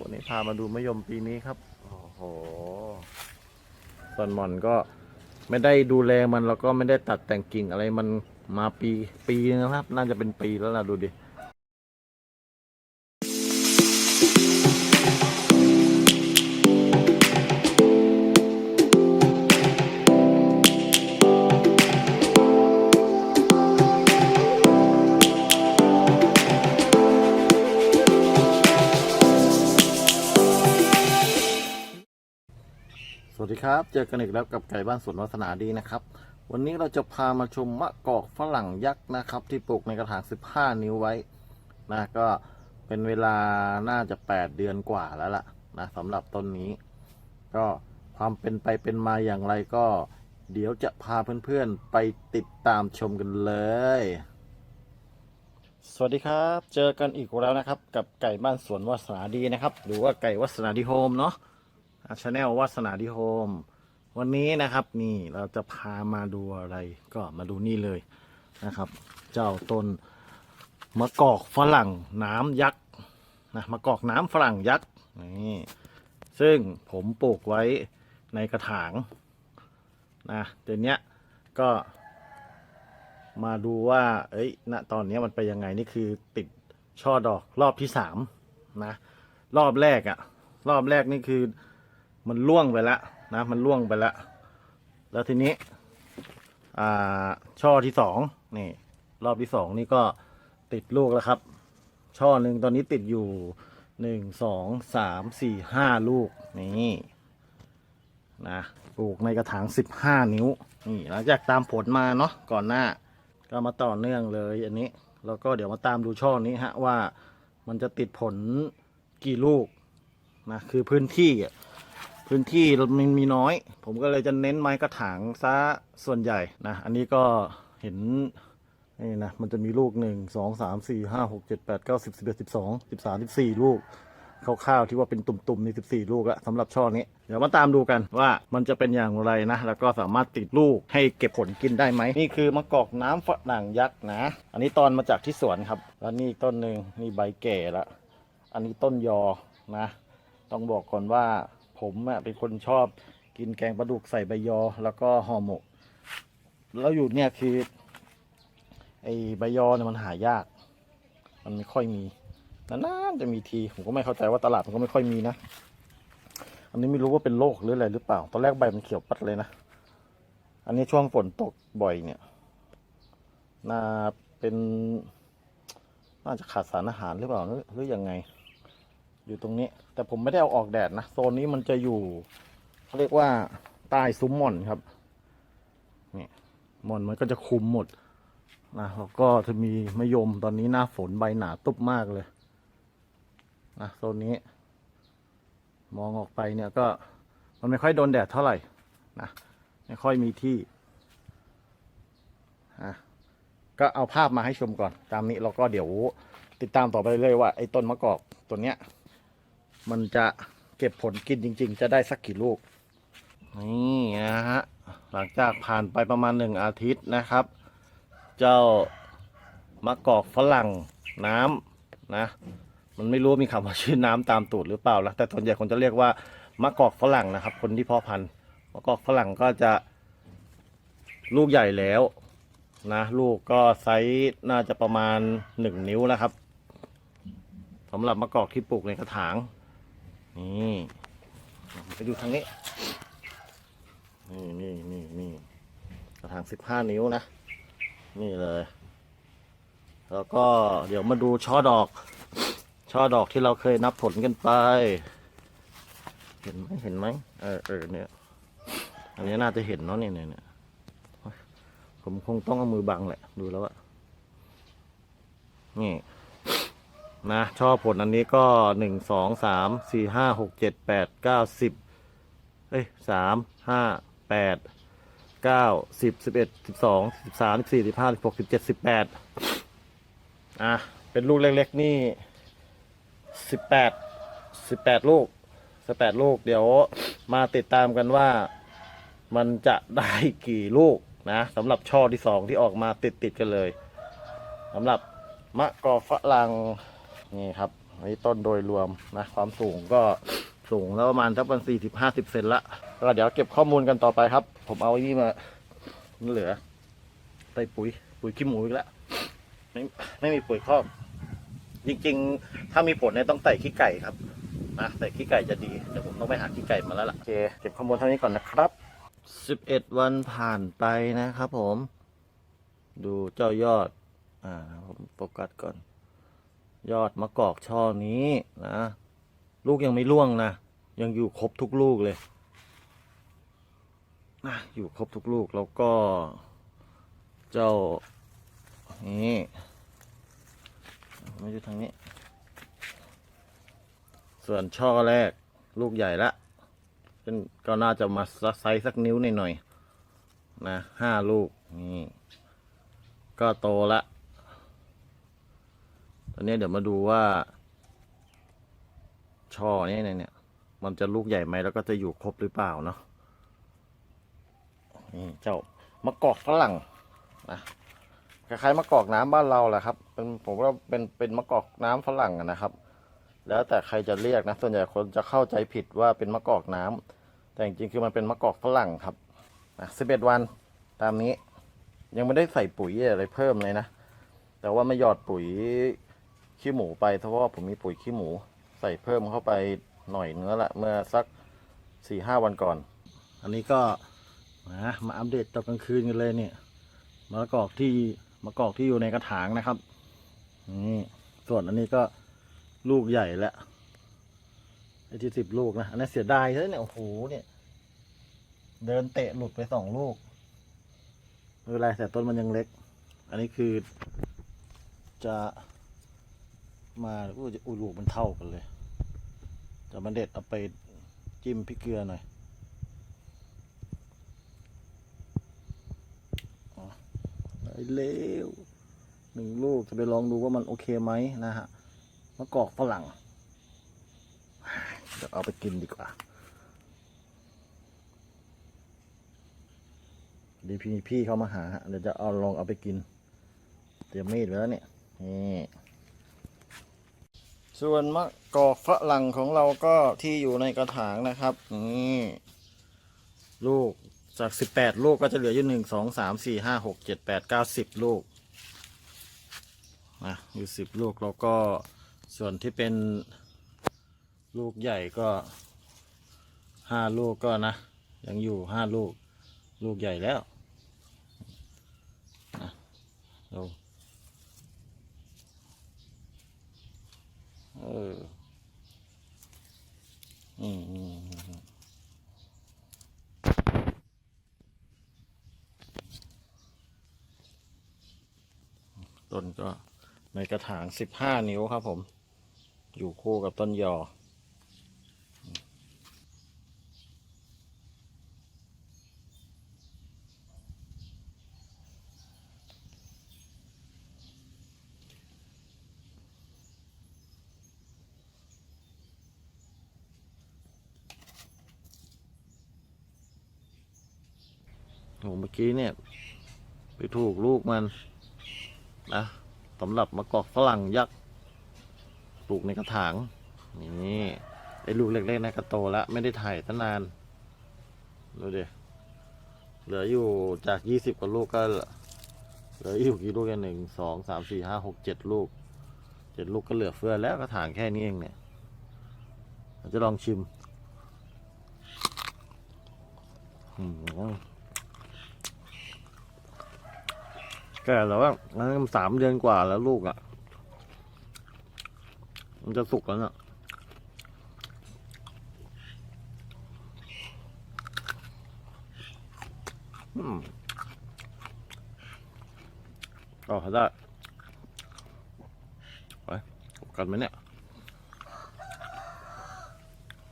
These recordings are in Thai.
วันนี้พามาดูมะยมปีนี้ครับ โอ้โหส่วนหม่อนก็ไม่ได้ดูแลมันแล้วก็ไม่ได้ตัดแต่งกิ่งอะไรมันมาปีปีนะครับ น่าจะเป็นปีแล้วล่ะดูดิ ดีครับ เจอกันอีกแล้วกับไก่บ้านสวนวัฒนาดีนะครับ วันนี้เราจะพามาชมมะกอกฝรั่งยักษ์นะครับ ที่ปลูกในกระถาง 15 นิ้วไว้นะก็เป็นเวลาน่าจะ 8 เดือนกว่าแล้วล่ะนะสำหรับต้นนี้ ก็ความเป็นไปเป็นมาอย่างไรก็ เดี๋ยวจะพาเพื่อนๆไปติดตามชมกันเลย สวัสดีครับ เจอกันอีกแล้วนะครับ กับไก่บ้านสวนวัฒนาดีนะครับ หรือว่าไก่วัฒนาดีโฮมเนาะ ชาแนลวัฒนาดีโฮม วันนี้นะครับนี่เราจะพามาดูอะไรก็มาดูนี่เลยนะครับ เจ้าต้นมะกอกฝรั่งน้ำยักษ์นะมะกอกน้ำฝรั่งยักษ์นี่ซึ่งผมปลูกไว้ในกระถางนะเดี๋ยวนี้ก็มาดูว่า เอ้ยณตอนนี้มันไปยังไง นี่คือติดช่อดอกรอบที่สามนะ รอบแรกอะรอบแรกนี่คือ มันล่วงไปแล้วนะมันล่วงไปแล้วแล้วทีนี้ช่อที่สองนี่ รอบที่สองนี่ก็ติดลูกแล้วครับ ช่อหนึ่งตอนนี้ติดอยู่หนึ่งสองสามสี่ห้าลูกนี่นะปลูกในกระถางสิบห้านิ้วนี่หลังจากตามผลมาเนาะก่อนหน้า ก็มาต่อเนื่องเลยอันนี้แล้วก็เดี๋ยวมาตามดูช่อนี้ฮะว่ามันจะติดผลกี่ลูกนะคือพื้นที่อะ พื้นที่มันมีน้อย ผมก็เลยจะเน้นไม้กระถางซะส่วนใหญ่นะ อันนี้ก็เห็นนี่นะมันจะมีลูกหนึ่งสองสามสี่ห้าหกเจ็ดแปดเก้าสิบสิบเอ็ดสิบสองสิบสามสิบสี่ลูกคร่าวๆที่ว่าเป็นตุ่มๆในสิบสี่ลูกละสำหรับช่อนี้ เดี๋ยวมาตามดูกันว่ามันจะเป็นอย่างไรนะ แล้วก็สามารถติดลูกให้เก็บผลกินได้ไหม นี่คือมะกอกน้ำฝรั่งยักษ์นะ อันนี้ตอนมาจากที่สวนครับ แล้วนี่ต้นหนึ่งนี่ใบแก่ละ อันนี้ต้นยอนะ ต้องบอกก่อนว่า ผมอะเป็นคนชอบกินแกงปลาดุกใส่ใบยอ แล้วก็ห่อหมก แล้วอยู่เนี่ยคือ ไอใบยอเนี่ยมันหายาก มันไม่ค่อยมีนานๆจะมีที ผมก็ไม่เข้าใจว่าตลาดมันก็ไม่ค่อยมีนะ อันนี้ไม่รู้ว่าเป็นโรคหรืออะไรหรือเปล่า ตอนแรกใบมันเขียวปัดเลยนะ อันนี้ช่วงฝนตกบ่อยเนี่ย น่าเป็น น่าจะขาดสารอาหารหรือเปล่าหรือหรือยังไง อยู่ตรงนี้ แต่ผมไม่ได้เอาออกแดดนะ โซนนี้มันจะอยู่เขาเรียกว่าใต้ซุ้มหม่อนครับนี่หม่อนมันก็จะคุมหมดนะแล้วก็จะมีมะยมตอนนี้หน้าฝนใบหนาตุบมากเลยนะโซนนี้ มองออกไปเนี่ยก็มันไม่ค่อยโดนแดดเท่าไหร่นะไม่ค่อยมีที่อะก็เอาภาพมาให้ชมก่อน ตามนี้แล้วก็เดี๋ยวติดตามต่อไปเรื่อยว่าไอ้ต้นมะกอกตัวเนี้ย มันจะเก็บผลกินจริง ๆ จะได้สักกี่ลูก นี่นะฮะ หลังจากผ่านไปประมาณหนึ่งอาทิตย์นะครับ เจ้ามะกอกฝรั่งน้ำนะ มันไม่รู้มีคำว่าชื่อน้ำตามตูดหรือเปล่านะแต่ส่วนใหญ่คนจะเรียกว่ามะกอกฝรั่งนะครับ คนที่เพาะพันธุ์มะกอกฝรั่งก็จะลูกใหญ่แล้วนะลูกก็ไซส์น่าจะประมาณหนึ่งนิ้วนะครับสำหรับมะกอกที่ปลูกในกระถาง นี่ไปดูทางนี้นี่นี่นี่นี่กระถางสิบห้านิ้วนะ นี่เลย แล้วก็เดี๋ยวมาดูช่อดอก ช่อดอกที่เราเคยนับผลกันไป เห็นไหมเห็นไหมเออเออเนี่ย อันนี้น่าจะเห็นเนาะเนี่ยเนี่ยผมคงต้องเอามือบังแหละ ดูแล้วอะนี่ นะ ช่อผลอันนี้ก็หนึ่งสองสามสี่ห้าหกเจ็ดแปดเก้าสิบเอ้ยสามห้าแปดเก้าสิบสิบเอ็ดสิบสองสิบสามสิบสี่สิบห้าสิบหกสิบเจ็ดสิบแปดอะ เป็นลูกเล็กๆนี่สิบแปดสิบแปดลูกสิบแปดลูก เดี๋ยวมาติดตามกันว่ามันจะได้กี่ลูกนะสำหรับช่อที่สองที่ออกมาติดๆกันเลยสำหรับมะกอกฝรั่ง นี่ครับอันนี้ต้นโดยรวมนะความสูงก็สูงแล้วประมาณสักประมาณสี่สิบห้าสิบเซนละก็เดี๋ยวเก็บข้อมูลกันต่อไปครับ ผมเอาไอ้นี่มาเหลือใส่ปุ๋ย ปุ๋ยขี้หมูอีกแล้วไม่ไม่มีปุ๋ยครอกจริงๆ ถ้ามีผลเนี่ยต้องใส่ขี้ไก่ครับนะใส่ขี้ไก่จะดีเดี๋ยวผมต้องไปหาขี้ไก่มาแล้วล่ะโอเคเก็บข้อมูลเท่านี้ก่อนนะครับสิบเอ็ดวันผ่านไปนะครับผม ดูเจ้ายอด อ่าผมโฟกัสก่อน ยอดมะกอกช่อนี้นะ ลูกยังไม่ร่วงนะ ยังอยู่ครบทุกลูกเลยนะอยู่ครบทุกลูกแล้วก็ เจ้านี่ไม่ใช่ทางนี้ ส่วนช่อแรกลูกใหญ่ละเป็นก็น่าจะมาไซส์สักนิ้วหน่อยๆนะห้าลูกนี่ก็โตละ อนนี้เดี๋ยวมาดูว่า ช่อเนี่ยเนี่ย มันจะลูกใหญ่ไหมแล้วก็จะอยู่ครบหรือเปล่าเนาะนี่เจ้ามะกอกฝรั่งนะคล้ายๆมะกอกน้ำบ้านเราแหละครับ เป็นผมว่าเป็นเป็นมะกอกน้ำฝรั่งนะครับ แล้วแต่ใครจะเรียกนะส่วนใหญ่คนจะเข้าใจผิดว่าเป็นมะกอกน้ำแต่จริงๆคือมันเป็นมะกอกฝรั่งครับสิบเอ็ดวันตามนี้ ยังไม่ได้ใส่ปุ๋ยอะไรเพิ่มเลยนะแต่ว่าไม่หยอดปุ๋ย ขี้หมูไปเพราะว่าผมมีปุ๋ยขี้หมูใส่เพิ่มเข้าไปหน่อยเนื้อละ เมื่อสักสี่ห้าวันก่อน อันนี้ก็นะมาอัปเดตตอนกลางคืนกันเลยเนี่ยมะกอกที่มะละกอกที่อยู่ในกระถางนะครับนี่ส่วนอันนี้ก็ลูกใหญ่แล้วไอ้ที่สิบลูกนะอันนี้เสียดายเลยเนี่ยโอ้โหเนี่ย เดินเตะหลุดไปสองลูกไม่เป็นไรแต่ต้นมันยังเล็ก อันนี้คือจะ มาอู้จะอูลูกมันเท่ากันเลยจะมาเด็ดเอาไปจิ้มพริกเกลือหน่อยได้เร็วหนึ่งลูกจะไปลองดูว่ามันโอเคไหมนะฮะมะกอกฝรั่งเดี๋ยวเอาไปกินดีกว่าดีพี่พี่เขามาหาเดี๋ยวจะเอาลองเอาไปกิน เตรียมมีดไว้แล้วเนี่ยนี่ ส่วนมะกอกฝรั่งของเราก็ที่อยู่ในกระถางนะครับนี่ลูกจากสิบแปดลูกก็จะเหลืออยู่หนึ่งสองสามสี่ห้าหกเจ็ดแปดเก้าสิบลูกนะอยู่สิบลูกแล้วก็ส่วนที่เป็นลูกใหญ่ก็ห้าลูกก็นะ ยังอยู่ห้าลูก ลูกใหญ่แล้วนะดู เออ อืมอืมต้นก็ในกระถางสิบห้านิ้วครับผม อยู่คู่กับต้นยอ โหเมื่อกี้เนี่ย ไปถูกลูกมันนะสำหรับมะกอกฝรั่งยักษ์ปลูกในกระถางนี่ไอ้ลูกเล็กๆนะก็โตแล้วไม่ได้ถ่ายตั้งนานดูดิเหลืออยู่จากยี่สิบกว่าลูกก็เหลืออยู่กี่ลูกกันหนึ่งสองสามสี่ห้าหกเจ็ดลูกเจ็ดลูกก็เหลือเฟือแล้วกระถางแค่นี้เองเนี่ยเราจะลองชิม อืม แก่แล้วว่ามันสามเดือนกว่าแล้วลูกอะ่ะมันจะสุกแล้วเน่ะอืมก็ได้ไปกันไหมเนี่ย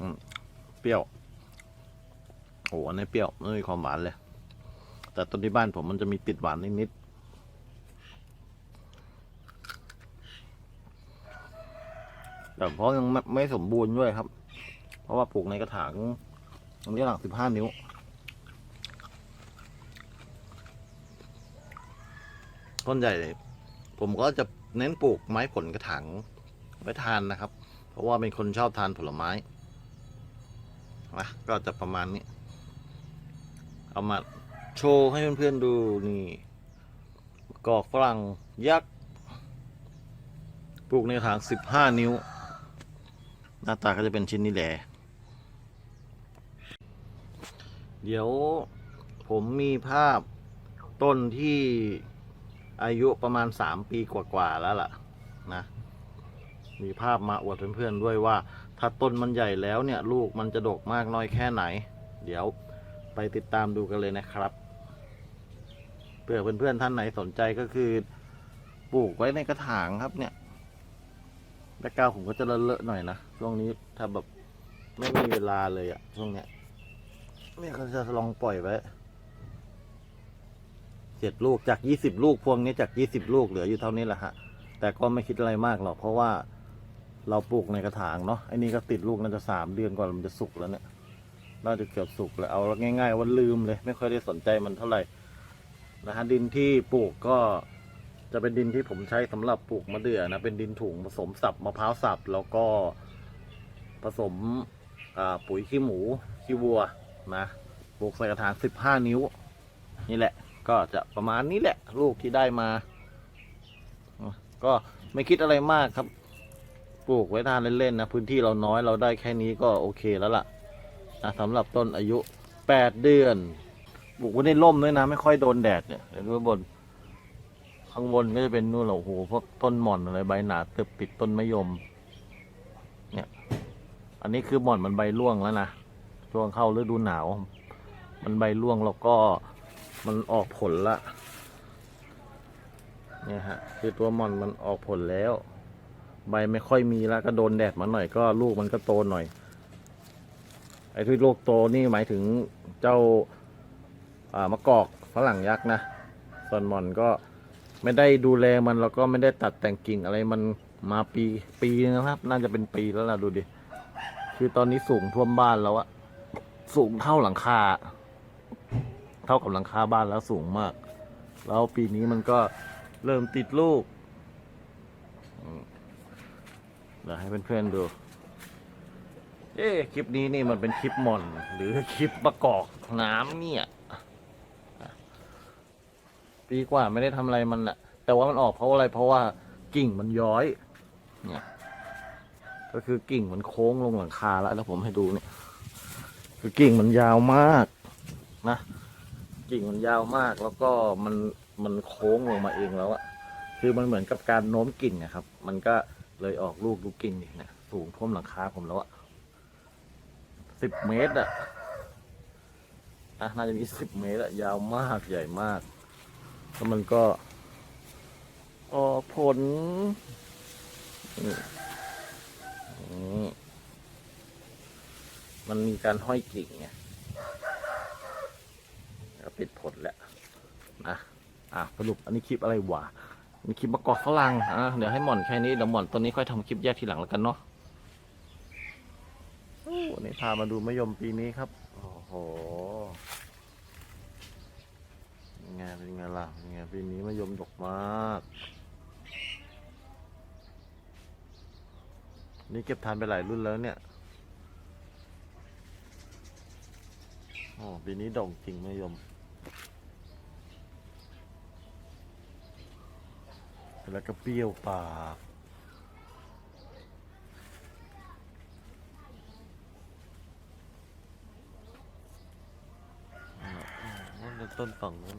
อืม เปรี้ยว โอ้อันนี้เปรี้ยวไม่มีความหวานเลย แต่ต้นที่บ้านผมมันจะมีติดหวานนิดๆ แต่เพราะยังไม่ไม่สมบูรณ์ด้วยครับ เพราะว่าปลูกในกระถางตรงนี้หลังสิบห้านิ้ว ต้นใหญ่ ผมก็จะเน้นปลูกไม้ผลกระถางไว้ทานนะครับ เพราะว่าเป็นคนชอบทานผลไม้นะก็จะประมาณนี้ เอามาโชว์ให้เพื่อนๆดูนี่กอกฝรั่งยักษ์ปลูกในกระถาง15 นิ้ว หน้าตาก็จะเป็นชิ้นนี้แหละ เดี๋ยวผมมีภาพต้นที่อายุประมาณ 3 ปีกว่า ๆ แล้วล่ะนะ มีภาพมาอวดเพื่อนๆด้วยว่า ถ้าต้นมันใหญ่แล้วเนี่ย ลูกมันจะดกมากน้อยแค่ไหน เดี๋ยวไปติดตามดูกันเลยนะครับเผื่อเพื่อนๆท่านไหนสนใจก็คือปลูกไว้ในกระถางครับเนี่ย แบ็กกราวผมก็จะเลอะๆหน่อยนะ ช่วงนี้ถ้าแบบไม่มีเวลาเลยอะช่วงเนี้ยเนี่ยก็จะลองปล่อยไว้เจ็ดลูกจากยี่สิบลูกพวงนี้จากยี่สิบลูกเหลืออยู่เท่านี้แหละฮะ แต่ก็ไม่คิดอะไรมากหรอกเพราะว่าเราปลูกในกระถางเนาะไอ้นี่ก็ติดลูกน่าจะสามเดือนกว่ามันจะสุกแล้วเนี่ยน่าจะเกือบสุกแล้วเอาง่าย ๆว่าลืมเลย ไม่ค่อยได้สนใจมันเท่าไหร่นะฮะดินที่ปลูกก็จะเป็นดินที่ผมใช้สำหรับปลูกมะเดื่อนะเป็นดินถุงผสมสับมะพร้าวสับแล้วก็ ผสมปุ๋ยขี้หมูขี้วัวนะปลูกใส่กระถางสิบห้านิ้ว นี่แหละ ก็จะประมาณนี้แหละ ลูกที่ได้มา ก็ไม่คิดอะไรมากครับ ปลูกไว้ทานเล่นๆนะ พื้นที่เราน้อยเราได้แค่นี้ก็โอเคแล้วล่ะนะสำหรับต้นอายุ 8 เดือน ปลูกไว้ในร่มด้วยนะ ไม่ค่อยโดนแดดเนี่ยเห็นข้างบน ข้างบนก็จะเป็นนู่นแหละโอ้โหพวกต้นหม่อนอะไรใบหนาตึบปิดต้นมะยม อันนี้คือหม่อนมันใบร่วงแล้วนะช่วงเข้าฤดูหนาว มันใบร่วงแล้วก็มันออกผลละเนี่ยฮะคือตัวหมอนมันออกผลแล้ว ใบไม่ค่อยมีแล้วก็โดนแดดมาหน่อยก็ลูกมันก็โตหน่อย ไอ้ที่ลูกโตนี่หมายถึงเจ้าอ่ามะกอกฝรั่งยักษ์นะส่วนหมอนก็ไม่ได้ดูแลมันแล้วก็ไม่ได้ตัดแต่งกิ่งอะไรมันมาปีปีนึงนะครับ น่าจะเป็นปีแล้วล่ะดูดิ คือตอนนี้สูงท่วมบ้านแล้วอะสูงเท่าหลังคา เท่ากับหลังคาบ้านแล้วสูงมาก แล้วปีนี้มันก็เริ่มติดลูกเดี๋ยวให้เพื่อนๆดู เอ๊คลิปนี้นี่มันเป็นคลิปหม่อน หรือคลิปประกอบน้ำเนี่ย ปีกว่าไม่ได้ทำอะไรมันแหละแต่ว่ามันออกเพราะอะไรเพราะว่ากิ่งมันย้อย เนี่ย ก็คือกิ่งมันโค้งลงหลังคาแล้วแล้วผมให้ดูเนี่ยคือกิ่งมันยาวมากนะ กิ่งมันยาวมากแล้วก็มันมันโค้งลงมาเองแล้วอะคือมันเหมือนกับการโน้มกิ่งนะครับ มันก็เลยออกลูกลูกกิ่งนี่นะสูงท่วมหลังคาผมแล้วอะสิบเมตรอะอะน่าจะมีสิบเมตรอะยาวมากใหญ่มากแล้วมันก็ออกผล นี่อืมมันมีการห้อยกิ่งไงก็ปิดผลแล้วนะอะสรุปอันนี้คลิปอะไรวะอันนี้คลิปมะกอกฝรั่งอะเดี๋ยวให้หม่อนแค่นี้เดี๋ยวหม่อนตัวนี้ค่อยทำคลิปแยกทีหลังแล้วกันเนาะวันนี้พามาดูมะยมปีนี้ครับ โอ้โหเป็นไงเป็นไงล่ะเป็นไงปีนี้มะยมดกมาก นี่เก็บทานไปหลายรุ่นแล้วเนี่ยโอ้ปีนี้ดอกจริงไมยมแล้วก็เปรี้ยวปากต้นฝั่งนู้น